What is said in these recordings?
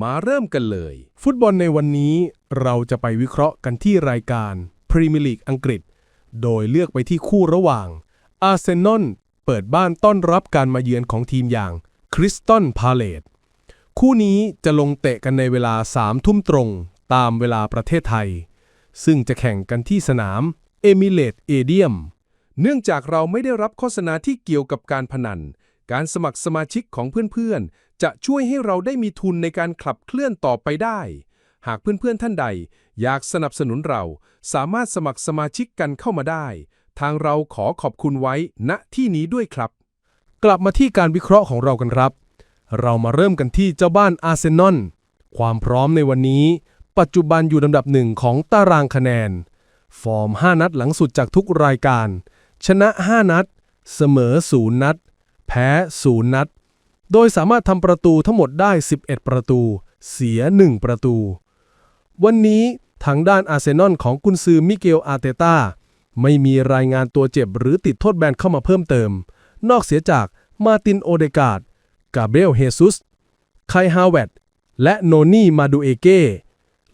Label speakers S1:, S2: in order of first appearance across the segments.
S1: มาเริ่มกันเลย
S2: ฟุตบอลในวันนี้เราจะไปวิเคราะห์กันที่รายการพรีเมียร์ลีกอังกฤษ โดยเลือกไปที่คู่ระหว่างอาร์เซนอลเปิดบ้านต้อนรับการมาเยือนของทีมอย่างคริสตันพาเลตคู่นี้จะลงเตะกันในเวลา3ทุ่มตรง ตามเวลาประเทศไทย ซึ่งจะแข่งกันที่สนามเอมิเลตเอเดียม
S1: เนื่องจากเราไม่ได้รับโฆษณาที่เกี่ยวกับการพนัน การสมัครสมาชิกของเพื่อนๆ จะช่วยให้เราได้มีทุนในการขับเคลื่อนต่อไปได้ หากเพื่อนๆท่านใด อยากสนับสนุนเรา สามารถสมัครสมาชิกกันเข้ามาได้ ทางเราขอขอบคุณไว้ณที่นี้ด้วยครับ
S2: กลับมาที่การวิเคราะห์ของเรากันครับ เรามาเริ่มกันที่เจ้าบ้านอาร์เซนอลความพร้อมในวันนี้ ปัจจุบันอยู่ลำดับหนึ่งของตารางคะแนน ฟอร์ม 5 นัดหลังสุดจากทุกรายการ ชนะ 5 นัด เสมอ 0 นัด แพ้ 0 นัด โดยสามารถทำประตูทั้งหมดได้ 11 ประตู เสีย 1 ประตู วันนี้ทางด้านอาร์เซนอลของกุนซือมิเกลอาเตตาไม่มีรายงานตัวเจ็บหรือติดโทษแบนเข้ามาเพิ่มเติม นอกเสียจากมาตินโอเดกาดกาเบรียลเฮซุส ไคฮาเวตและโนนี่มาดูเอเก้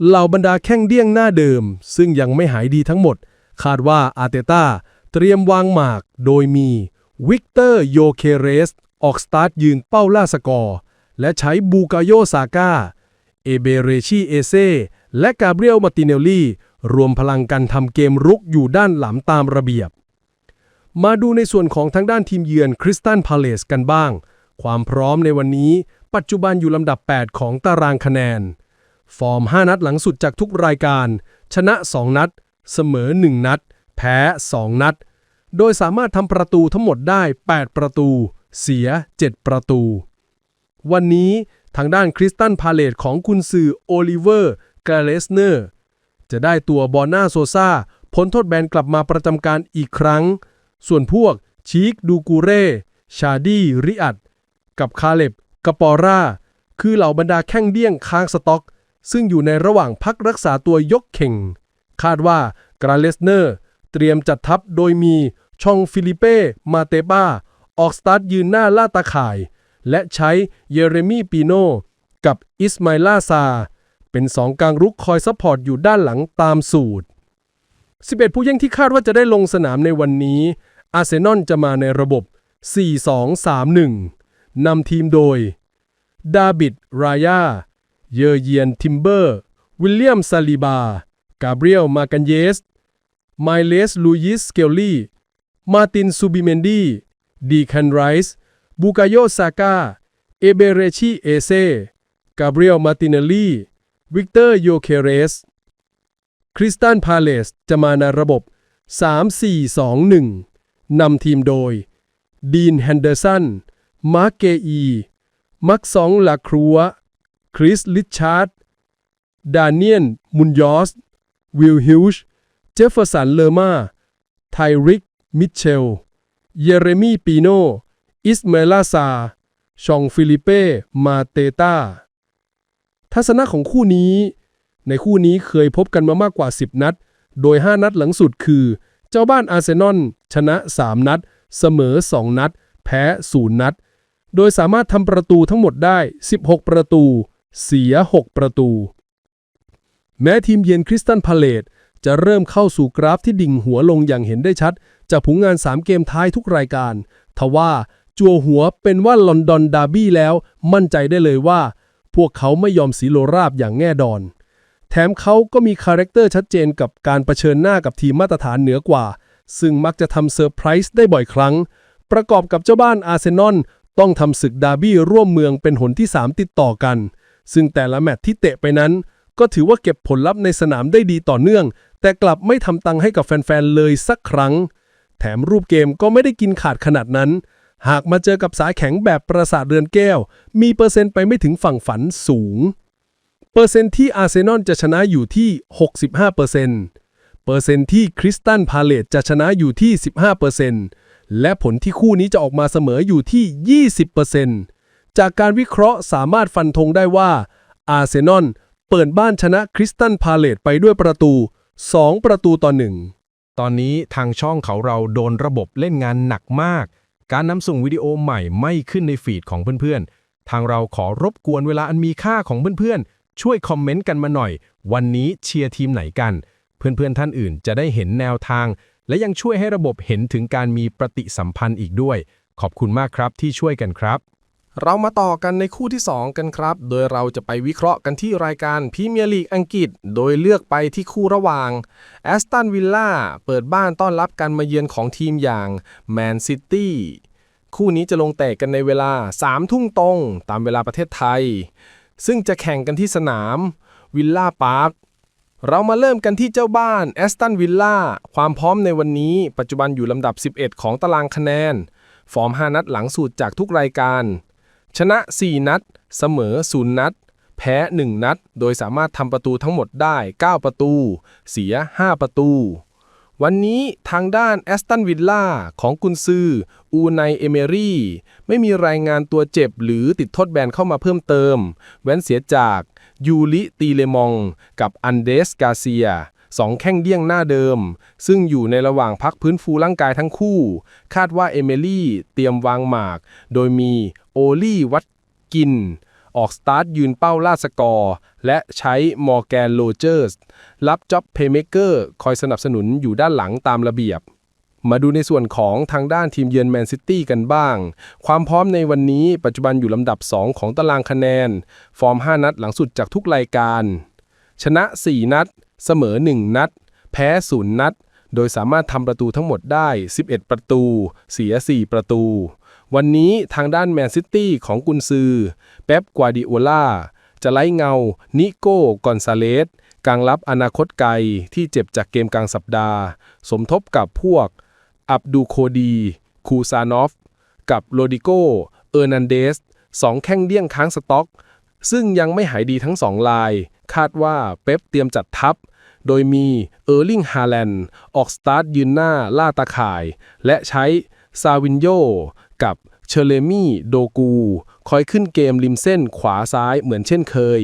S2: เหล่าบรรดาแข้งเดี้ยงหน้าเดิม ซึ่งยังไม่หายดีทั้งหมด คาดว่าอาเตตาเตรียมวางหมากโดยมีวิกเตอร์โยเคเรส ออกสตาร์ทยืนเป้าล่าสกอร์ และใช้บูกาโยซาก้า เอเบเรชีเอเซและกาเบรียลมาติเนลลี่ รวมพลังกันทำเกมรุกอยู่ด้านหลังตามระเบียบ มาดูในส่วนของทางด้านทีมเยือนคริสตันพาเลสกันบ้าง ความพร้อมในวันนี้ ปัจจุบันอยู่ลำดับ 8 ของตารางคะแนน ฟอร์ม 5 นัดหลังสุดจากทุกรายการ ชนะ 2 นัด เสมอ 1 นัด แพ้ 2 นัด โดยสามารถทำประตูทั้งหมดได้ 8 ประตู เสีย 7 ประตู วันนี้ทางด้านคริสตันพาเลตของกุนซือโอลิเวอร์กาเลสเนอร์ จะได้ตัวบอนาโซซาพ้นโทษแบนกลับมาประจำการอีกครั้ง ส่วนพวกชีคดูกูเร่ ชาดีริอัด กับคาเล็บกปอร่า คือเหล่าบรรดาแข้งเดี้ยงค้างสต็อก ซึ่งอยู่ในระหว่างพักรักษาตัวยกเข่ง คาดว่ากราเลสเนอร์ เตรียมจัดทัพโดยมีชองฟิลิเป้ มาเตบ้า ออกสตาร์ทยืนหน้าล่าตาข่าย และใช้เยเรมีปีโนกับอิสมาลาซา เป็นสองกลางรุกคอยซัพพอร์ตอยู่ด้านหลังตามสูตร 11 ผู้เล่นที่คาดว่าจะได้ลงสนามในวันนี้ อาร์เซนอลจะมาในระบบ 4-2-3-1 นำทีมโดย ดาบิด รายา เยอเยียน ทิมเบอร์ วิลเลียม ซาลิบา กาเบรียล มากันเยส ไมเลส ลูยิสสเกลลี่ มาติน ซูบิเมนดี ดีคันไรส์บูกาโยซาก้าเอเบเรชีเอเซกาเบรียลมาติเนลลี่วิกเตอร์โยเคเรส คริสตันพาเลสจะมาในระบบ 3-4-2-1 นำทีมโดย ดีนแฮนเดอร์สัน มาร์เกอี มักซองลาครัว คริสลิชาร์ด ดาเนียน มุนยอส วิลฮิวช์ เจฟเฟอร์สัน เลอร์มา ไทริก มิเชล เยเรมีปีโน อิสเมลาซา ชองฟิลิเป้ มาเตตาทัศนะของคู่นี้ ในคู่นี้เคยพบกันมามากกว่า 10 นัด โดย 5 นัดหลังสุดคือ เจ้าบ้านอาร์เซนอล ชนะ 3 นัด เสมอ 2 นัด แพ้ 0 นัด โดยสามารถทำประตูทั้งหมดได้ 16 ประตู เสีย 6 ประตู แม้ทีมเยือนคริสตันพาเลตจะเริ่มเข้าสู่กราฟที่ดิ่งหัวลงอย่างเห็นได้ชัด จากผลงาน 3 เกมท้ายทุกรายการ ทว่าจัวหัวเป็นว่าลอนดอนดาร์บี้แล้ว มั่นใจได้เลยว่า พวกเขาไม่ยอมสีโลราบอย่างแง่ดอน แถมเขาก็มีคาแรคเตอร์ชัดเจนกับการรเผชิญหน้ากับทีมมาตรฐานเหนือกว่า ซึ่งมักจะทำเซอร์ไพรส์ได้บ่อยครั้ง ประกอบกับเจ้าบ้านอาร์เซนอลต้องทำศึกดาร์บี้ร่วมเมืองเป็นหนที่ 3 ติดต่อกัน ซึ่งแต่ละแมตช์ที่เตะไปนั้น ก็ถือว่าเก็บผลลัพธ์ในสนามได้ดีต่อเนื่อง แต่กลับไม่ทำตังให้กับแฟนๆเลยสักครั้ง ถมรูปเกมก็ไม่ได้กินขาดขนาดนั้น หากมาเจอกับสายแข็งแบบประสาทเรือนแก้ว มีเปอร์เซ็นต์ไปไม่ถึงฝั่งฝันสูง เปอร์เซ็นต์ที่อาร์เซนอลจะชนะอยู่ที่ 65%เปอร์เซ็นต์เปอร์เซ็นต์ที่คริสตันพาเลตจะชนะอยู่ที่ 15%เปอร์เซ็นต์และผลที่คู่นี้จะออกมาเสมออยู่ที่ 20%เปอร์เซ็นต์จากการวิเคราะห์สามารถฟันธงได้ว่าอาร์เซนอลเปิดบ้านชนะคริสตันพาเลตไปด้วยประตู 2 ประตูต่อหนึ่ง
S3: ตอนนี้ทางช่องเขาเราโดนระบบเล่นงานหนักมาก การนำส่งวิดีโอใหม่ไม่ขึ้นในฟีดของเพื่อนๆ ทางเราขอรบกวนเวลาอันมีค่าของเพื่อนๆ ช่วยคอมเมนต์กันมาหน่อย วันนี้เชียร์ทีมไหนกัน เพื่อนๆท่านอื่นจะได้เห็นแนวทาง และยังช่วยให้ระบบเห็นถึงการมีปฏิสัมพันธ์อีกด้วย ขอบคุณมากครับที่ช่วยกันครับ
S2: เรามาต่อกันในคู่ที่ 2 กันครับ โดยเราจะไปวิเคราะห์กันที่รายการพรีเมียร์ลีกอังกฤษ โดยเลือกไปที่คู่ระหว่างแอสตันวิลล่าเปิดบ้านต้อนรับการมาเยือนของทีมอย่างแมนซิตี้คู่นี้จะลงเตะกันในเวลา3ทุ่มตรง ตามเวลาประเทศไทย ซึ่งจะแข่งกันที่สนามวิลล่าพาร์คเรามาเริ่มกันที่เจ้าบ้านแอสตันวิลล่าความพร้อมในวันนี้ปัจจุบันอยู่ลำดับ 11 ของตารางคะแนน ฟอร์ม 5 นัดหลังสุดจากทุกรายการ ชนะ 4 นัด เสมอ 0 นัด แพ้ 1 นัด โดยสามารถทำประตูทั้งหมดได้ 9 ประตู เสีย 5 ประตู วันนี้ทางด้านแอสตันวิลล่าของกุนซือ อูไนเอเมรี่ไม่มีรายงานตัวเจ็บหรือติดโทษแบนเข้ามาเพิ่มเติม เว้นเสียจากยูริตีเลมองกับอันเดสกาเซียสองแข้งเดี้ยงหน้าเดิม ซึ่งอยู่ในระหว่างพักพื้นฟูร่างกายทั้งคู่ คาดว่าเอเมลี่เตรียมวางหมาก โดยมี โอลี่วัตกิน ออกสตาร์ทยืนเป้าล่าสกอร์ และใช้มอร์แกนโรเจอร์สรับจ็อบเพย์เมเกอร์คอยสนับสนุนอยู่ด้านหลังตามระเบียบ มาดูในส่วนของทางด้านทีมเยือนแมนซิตี้กันบ้าง ความพร้อมในวันนี้ปัจจุบันอยู่ลำดับ 2 ของตารางคะแนน ฟอร์ม 5 นัดหลังสุดจากทุกรายการ ชนะ 4 นัด เสมอ 1 นัด แพ้ 0 นัดโดยสามารถทำประตูทั้งหมดได้ 11 ประตู เสีย 4 ประตู วันนี้ทางด้านแมนซิตี้ของกุนซือ เป๊ปกวาดิโอลาจะไล่เงา นิโก้กอนซาเลสกลางรับอนาคตไกลที่เจ็บจากเกมกลางสัปดาห์ สมทบกับพวก อับดูโคดี คูซานอฟ กับโรดิโก เออร์นันเดสสองแข้งเดี้ยงค้างสต็อก ซึ่งยังไม่หายดีทั้งสองลาย คาดว่าเป๊ปเตรียมจัดทัพ โดยมีเออร์ลิงฮาแลนด์ออกสตาร์ทยืนหน้าล่าตาข่าย และใช้ซาวินโย กับเชเลมี่โดกู คอยขึ้นเกมริมเส้นขวาซ้ายเหมือนเช่นเคย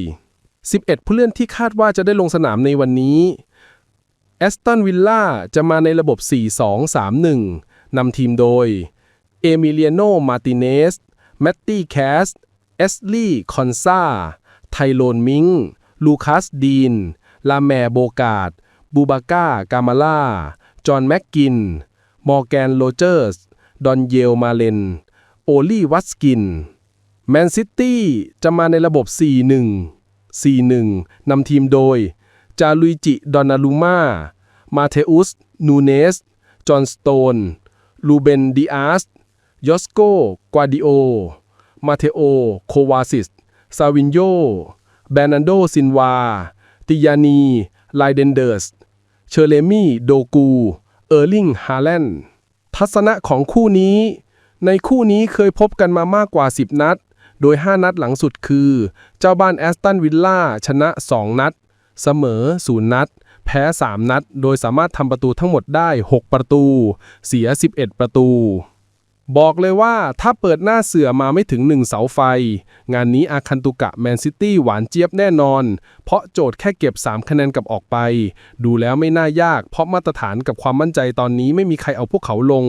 S2: 11 ผู้เล่นที่คาดว่าจะได้ลงสนามในวันนี้แอสตันวิลล่าจะมาในระบบ 4-2-3-1 นำทีมโดย เอมิเลียโน มาติเนส แมตตี้แคส เอสลี่ คอนซา ไทโลนมิง ลูคัส ดีน ลาแมโบกาดบูบาก้า กามาล่า จอห์นแม็กกิน มอร์แกน โรเจอร์ส ดอนเยลมาเลน โอลี่วัตสกิน แมนซิตี้จะมาในระบบ 4-1 4-1 นำทีมโดย จาลุยจิ ดอนาลูมา มาเทอุส นูเนส จอห์นสโตน ลูเบนดิอาส ยอสโก กวาดิโอ มาเทโอ โควาซิส ซาวินโย แบนันโด ซินวา ติยานี ไลเดนเดอร์ส เชอร์เลมี่ โดกู เออร์ลิง ฮาแลนด์ ทัศนะของคู่นี้ ในคู่นี้เคยพบกันมามากกว่า 10 นัด โดย 5 นัดหลังสุดคือ เจ้าบ้านแอสตันวิลล่าชนะ 2 นัด เสมอ 0 นัด แพ้ 3 นัด โดยสามารถทำประตูทั้งหมดได้ 6 ประตู เสีย 11 ประตู บอกเลยว่าถ้าเปิดหน้าเสือมาไม่ถึง1เสาไฟ งานนี้อาคันตุกะแมนซิตี้หวานเจี๊ยบแน่นอน เพราะโจทย์แค่เก็บ 3 คะแนนกลับออกไป ดูแล้วไม่น่ายาก เพราะมาตรฐานกับความมั่นใจตอนนี้ไม่มีใครเอาพวกเขาลง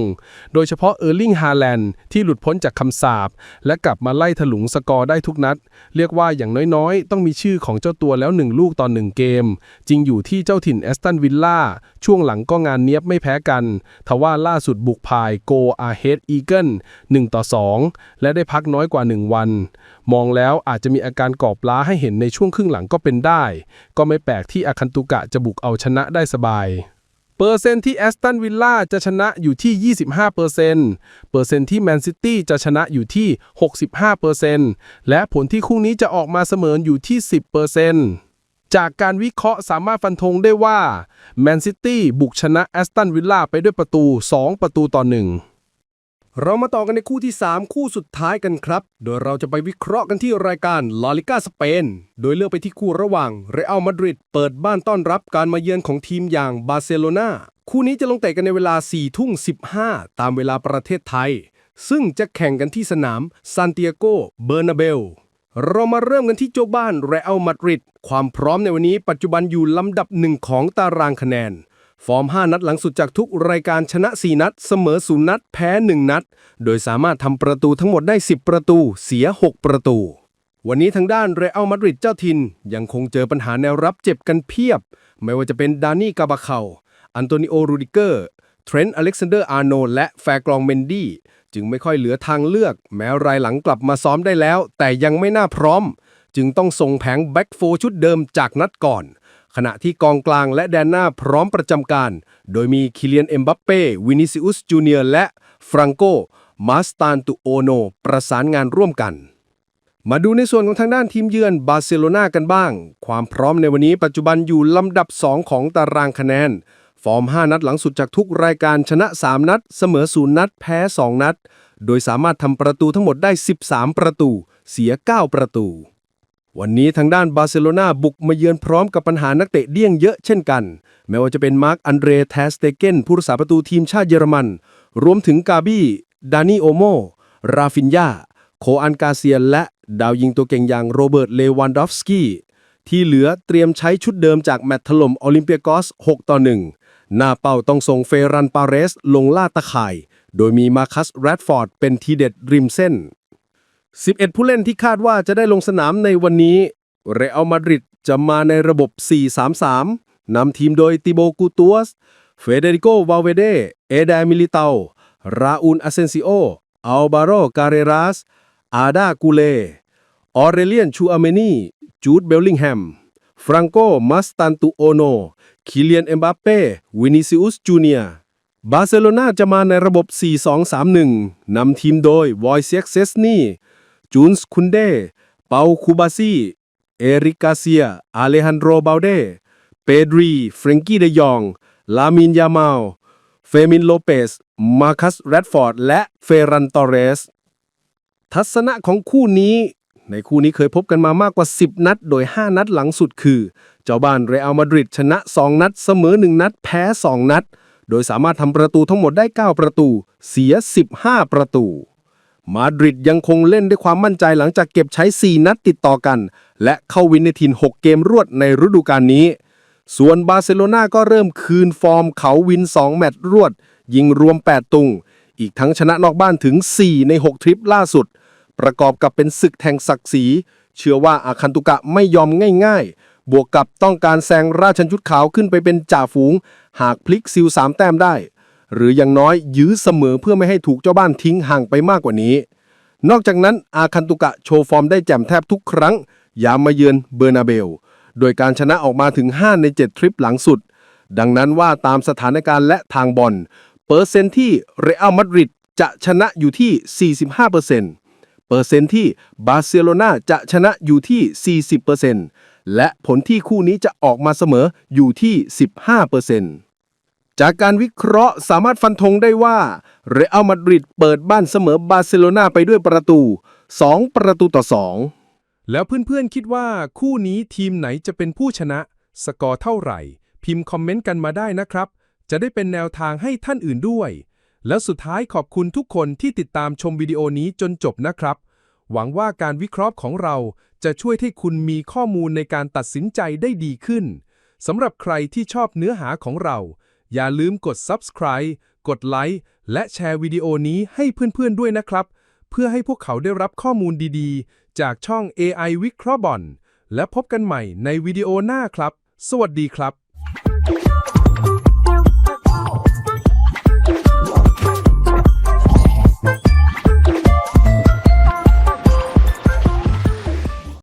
S2: โดยเฉพาะเออร์ลิงฮาแลนด์ที่หลุดพ้นจากคำสาปและกลับมาไล่ถลุงสกอร์ได้ทุกนัด เรียกว่าอย่างน้อยๆ ต้องมีชื่อของเจ้าตัวแล้ว1ลูกต่อ1เกม จริงอยู่ที่เจ้าถิ่นแอสตันวิลล่าช่วงหลังก็งานเนี้ยบไม่แพ้กันทว่าล่าสุดบุกพายโกอาเฮดอีเกิล1ต่อ 2 และได้พักน้อยกว่า 1 วัน มองแล้วอาจจะมีอาการกรอบล้าให้เห็นในช่วงครึ่งหลังก็เป็นได้ ก็ไม่แปลกที่อาคันตุกะจะบุกเอาชนะได้สบายเปอร์เซ็นต์ที่แอสตันวิลล่าจะชนะอยู่ที่ 25%เปอร์เซ็นต์เปอร์เซ็นต์ที่แมนซิตี้จะชนะอยู่ที่ 65%เปอร์เซ็นต์และผลที่คู่นี้จะออกมาเสมออยู่ที่ 10%เปอร์เซ็นต์จากการวิเคราะห์สามารถฟันธงได้ว่าแมนซิตี้บุกชนะแอสตันวิลล่าไปด้วยประตู 2 ประตูต่อ 1 เรามาต่อกันในคู่ที่ 3 คู่สุดท้ายกันครับ โดยเราจะไปวิเคราะห์กันที่รายการลาลิก้าสเปน โดยเลือกไปที่คู่ระหว่างเรอัลมาดริดเปิดบ้านต้อนรับการมาเยือนของทีมอย่างบาร์เซโลนาคู่นี้จะลงเตะกันในเวลา4ทุ่ง15 ตามเวลาประเทศไทย ซึ่งจะแข่งกันที่สนามซานติอาโกเบอร์นาเบลเรามาเริ่มกันที่เจ้าบ้านเรอัลมาดริดความพร้อมในวันนี้ปัจจุบันอยู่ลำดับหนึ่งของตารางคะแนน ฟอร์ม 5 นัดหลังสุดจากทุกรายการชนะ 4 นัด เสมอ 0 นัด แพ้ 1 นัด โดยสามารถทำประตูทั้งหมดได้ 10 ประตู เสีย 6 ประตู วันนี้ทางด้านเรอัลมาดริดเจ้าถิ่นยังคงเจอปัญหาแนวรับเจ็บกันเพียบ ไม่ว่าจะเป็นดานี่กาบาเคาอันโตนิโอ รูดิเกอร์ เทรนต์ อเล็กซานเดอร์ อาร์โน และแฟร์กรองเมนดี้ จึงไม่ค่อยเหลือทางเลือก แม้รายหลังกลับมาซ้อมได้แล้ว แต่ยังไม่น่าพร้อม จึงต้องส่งแผงแบ็กโฟชุดเดิมจากนัดก่อน ขณะที่กองกลางและแดนหน้าพร้อมประจำการ โดยมีคิเลียนเอ็มบัปเป้วินิซิอุสจูเนียร์และฟรังโกมาสตานตุโอโน ประสานงานร่วมกัน มาดูในส่วนของทางด้านทีมเยือนบาร์เซโลนากันบ้าง ความพร้อมในวันนี้ปัจจุบันอยู่ลำดับ 2 ของตารางคะแนน ฟอร์ม 5 นัดหลังสุดจากทุกรายการชนะ 3 นัด เสมอ 0 นัด แพ้ 2 นัด โดยสามารถทำประตูทั้งหมดได้ 13 ประตู เสีย 9 ประตู วันนี้ทางด้านบาร์เซโลนาบุกมาเยือนพร้อมกับปัญหานักเตะเดี้ยงเยอะเช่นกัน แม้ว่าจะเป็นมาร์คอันเดรแทสเตเกนผู้รักษาประตูทีมชาติเยอรมัน รวมถึงกาบี้ ดานิโอโม ราฟินยา โคอันกาเซียน และดาวยิงตัวเก่งอย่างโรเบิร์ต เลวันดอฟสกี้ ที่เหลือเตรียมใช้ชุดเดิมจากแมตช์ถล่มโอลิมเปียกอส 6 ต่อ 1 หน้าเป้าต้องส่งเฟรันปาเรส ลงล่าตะข่าย โดยมีมาคัสแรดฟอร์ดเป็นทีเด็ดริมเส้น 11 ผู้เล่นที่คาดว่าจะได้ลงสนามในวันนี้ เรอัลมาดริดจะมาในระบบ 4-3-3 นำทีมโดยติโบกูตัวส เฟเดริโก วาเวเด เอเดมิลิเตา ราอูนอาเซนซิโอ อัลบาโร การเรรัส อาดากูเล ออเรเลียน ชูอาเมนี จูด เบลลิงแฮม ฟรังโก มัสตันตุโอโน คิเลียน เอ็มบัปเป้ วินิซิอุส จูเนียร์บาร์เซโลนาจะมาในระบบ 4-2-3-1 นำทีมโดยวอยเซียกเซสนี จูนส์คุนเด เปาคูบาซีเอริกาเซีย อาเลฮันโดรบาลเด เปดรี เฟรงกี้เดยอง ลามินยามาลเฟมินโลเปส มาคัสแรดฟอร์ด และเฟรันตอเรส ทัศนะของคู่นี้ ในคู่นี้เคยพบกันมามากกว่า 10 นัด โดย 5 นัดหลังสุดคือ เจ้าบ้านเรอัลมาดริดชนะ 2 นัด เสมอ 1 นัด แพ้ 2 นัด โดยสามารถทำประตูทั้งหมดได้ 9 ประตู เสีย 15 ประตู มาดริดยังคงเล่นด้วยความมั่นใจหลังจากเก็บใช้ 4 นัดติดต่อกัน และเข้าวินในทิน6 เกมรวดในฤดูกาลนี้ ส่วนบาร์เซโลนาก็เริ่มคืนฟอร์มเขาวิน 2 แมตช์รวด ยิงรวม 8 ตุง อีกทั้งชนะนอกบ้านถึง 4 ใน 6 ทริปล่าสุด ประกอบกับเป็นศึกแทงศักดิ์ศรี เชื่อว่าอาคันตุกะไม่ยอมง่ายๆ บวกกับต้องการแซงราชันชุดขาวขึ้นไปเป็นจ่าฝูง หากพลิกซิลสามแต้มได้ หรืออย่างน้อยยื้อเสมอเพื่อไม่ให้ถูกเจ้าบ้านทิ้งห่างไปมากกว่านี้ นอกจากนั้นอาคันตุกะโชว์ฟอร์มได้แจ่มแทบทุกครั้ง ยามมาเยือนเบอร์นาเบล โดยการชนะออกมาถึง 5 ใน 7 ทริปหลังสุด ดังนั้นว่าตามสถานการณ์และทางบอล เปอร์เซนต์ที่เรอัลมาดริดจะชนะอยู่ที่ 45%เปอร์เซ็นต์ที่บาร์เซโลนาจะชนะอยู่ที่ 40%และผลที่คู่นี้จะออกมาเสมออยู่ที่ 15% จากการวิเคราะห์สามารถฟันธงได้ว่า เรอัลมาดริดเปิดบ้านเสมอบาร์เซโลนาไปด้วยประตู 2 ประตูต่อ 2
S1: แล้วเพื่อนๆคิดว่าคู่นี้ทีมไหนจะเป็นผู้ชนะ สกอร์เท่าไหร่ พิมพ์คอมเมนต์กันมาได้นะครับ จะได้เป็นแนวทางให้ท่านอื่นด้วย แล้วสุดท้ายขอบคุณทุกคนที่ติดตามชมวิดีโอนี้จนจบนะครับ หวังว่าการวิเคราะห์ของเราจะช่วยให้คุณมีข้อมูลในการตัดสินใจได้ดีขึ้นสำหรับใครที่ชอบเนื้อหาของเรา อย่าลืมกด subscribe กดไลค์และแชร์วิดีโอนี้ให้เพื่อนๆด้วยนะครับ เพื่อให้พวกเขาได้รับข้อมูลดีๆ จากช่อง AI วิเคราะห์บอลและพบกันใหม่ในวิดีโอหน้าครับ สวัสดีครับ